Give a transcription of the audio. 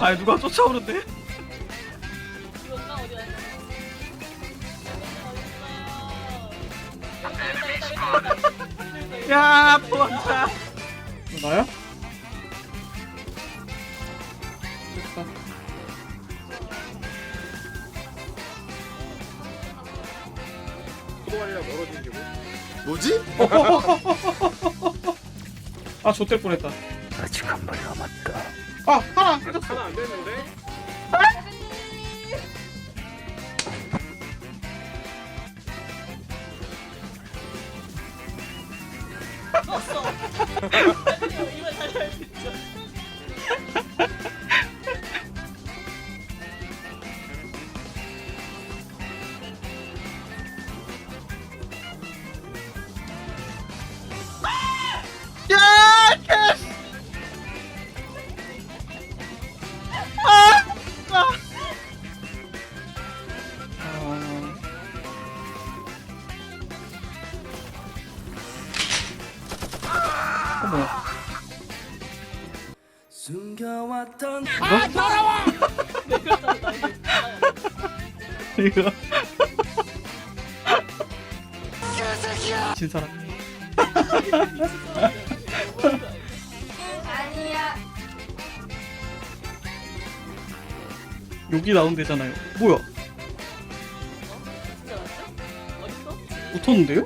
아니 누가 쫓아오는데? 이거 엄마 어디 갔어? 야. 나야? 됐다. 소동아리랑 멀어지는 게 뭐? 뭐지? 아 좆될 뻔했다. 아직 한 발 남았다. 아 하나. 아직 하나 안 됐는데? 어머. 숨겨왔던 이거 진 사람 아니야. 여기 나온대잖아요 뭐야 진짜 맞죠? 어딨어? 붙었는데요?